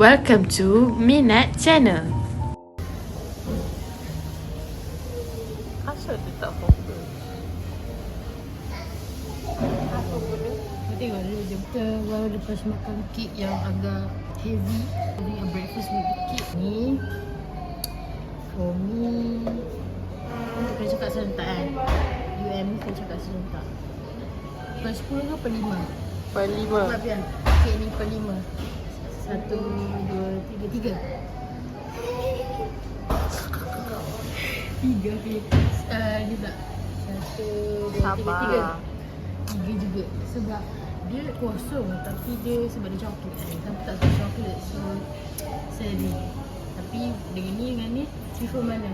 Welcome to Minat Channel. Asal dia tak fokus? Kau tengok dulu je Kita baru lepas makan kek yang agak heavy Jadi a breakfast with kek ni For me Untuk kena cakap serentak kan UM ni kena cakap serentak Per 10 ke per 5? Per lima. Berapa kan? Kek ni per 5 Satu, dua, tiga, tiga. Tiga uh, Dia tak. Satu, dua, tiga, tiga. Tiga juga. Sebab dia kosong Tapi dia sebab dia coklat. Kan Tapi tak tahu coklat So Sedih Tapi dengan ni dengan ni Prefer mana?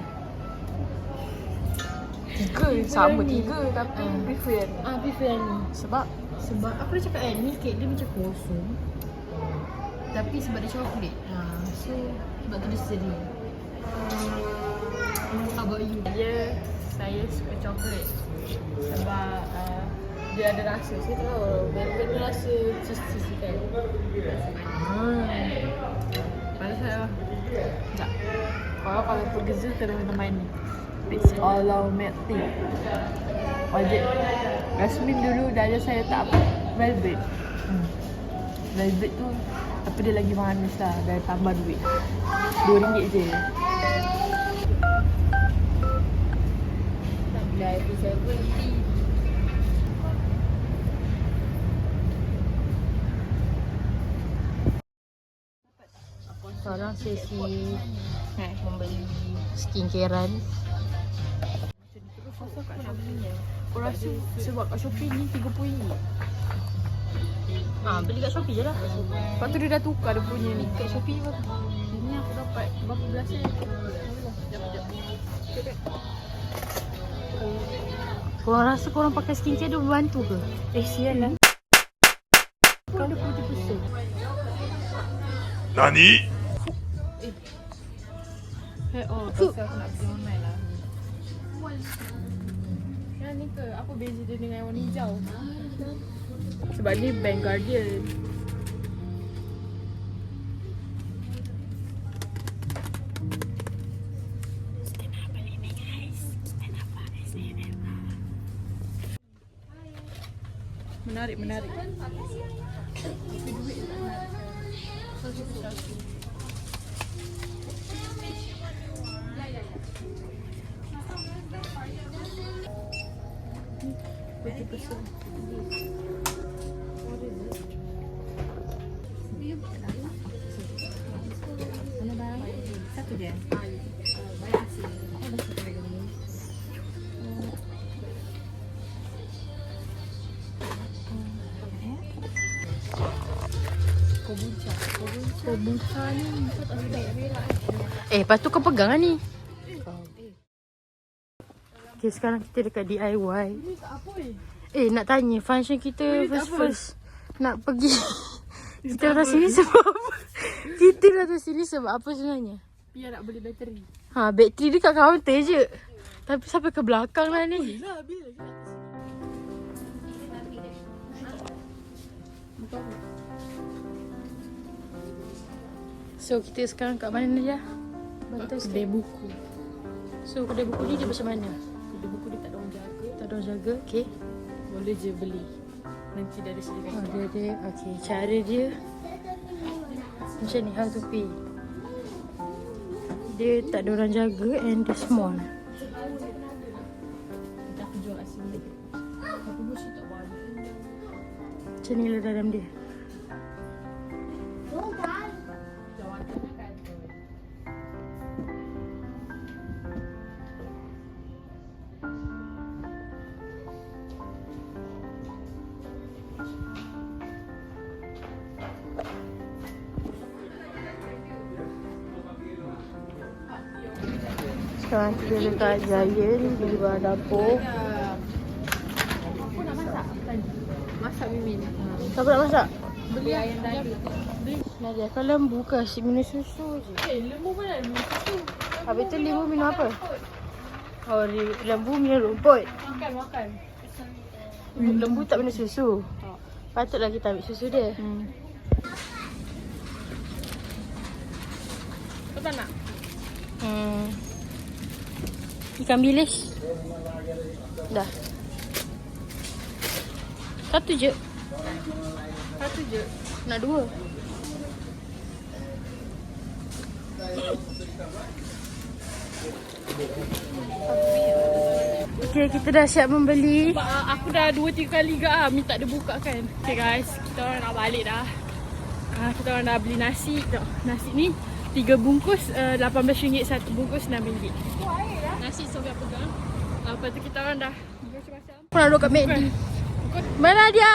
Tiga sama ni. tiga tapi Ah. prefer yang ni. Ah, prefer yang ni. Sebab Sebab aku dah cakap kan Ni kek dia macam kosong Tapi sebab dia coklat ha, So Sebab tu dia sedih How about you? dia saya suka coklat sebab uh, dia ada rasa. Saya tahu velvet ni rasa sisi kan. Hmm. Pada saya tak. Kalau kalau pergi kena minum main ni. It's all out milk. Wajib. Rasmin dulu dah ada saya tak apa. Velvet. Hmm. Velvet tu tapi dia lagi manis lah Dah tambah duit. RM2 je. Dah episode 70 Sekarang sesi Eh. membeli skincarean Aku rasa sebab kat Shopee ni RM30 Ha, beli kat Shopee je lah. Lepas tu dia dah tukar dia punya ni. Kat Shopee pun. Ini aku dapat berapa belas ni Sekejap, sekejap Korang rasa korang pakai skincare dia membantu ke? Eh sial lah. Kau ada putih pesum 何 Eh oh, pasal aku nak beli online lah. Yang ni ke, apa beza dia dengan warna hijau? Sebab ni Bank Guardian Menarik, menarik. Tapi duit tak. Putih pesum. Satu je? Eh, lepas tu kau pegang lah ni Okay, sekarang kita dekat DIY eh. Nak tanya function kita Boleh Nak pergi Kita datang sini sebab apa? Kita datang sini sebab apa sebenarnya? Biar nak beli bateri. Ha, bateri dekat kaunter je Tapi sampai ke belakang lah ni Lah, bila So, kita sekarang kat mana ni ya? Bantu Kedai buku. So, kedai buku ni dia macam mana? Kedai buku dia tak ada orang jaga. Tak ada orang jaga, okay Boleh je beli. Nanti dah ada Oh, dia ada, okay. Cara dia Macam ni, how to pay. Dia tak ada orang jaga and dia small. Sini. Macam ni lah dalam dia Sekarang kita dekat Giant Beli barang dapur masak? Mimin. Siapa nak masak? Beli ayam tadi. Nadia kau lembu ke asyik minum susu je Eh, lembu mana ada minum susu? Habis tu lembu minum apa? Oh lembu minum rumput Makan, makan. Lembu tak minum susu. Patutlah kita ambil susu dia Hmm. Kau tak nak? Hmm. Ikan bilis. Dah. Satu je. Satu je. Nak dua. Okay, kita dah siap membeli. Sebab uh, aku dah 2-3 kali ke ah minta dia buka kan. Okay guys, kita orang nak balik dah. Ah, kita orang dah beli nasi. Nasi ni 3 bungkus uh, RM18, satu bungkus RM6. Nasi sobek pegang. Uh, lepas tu kita orang dah macam-macam. Nak duduk kat McD. Mana dia?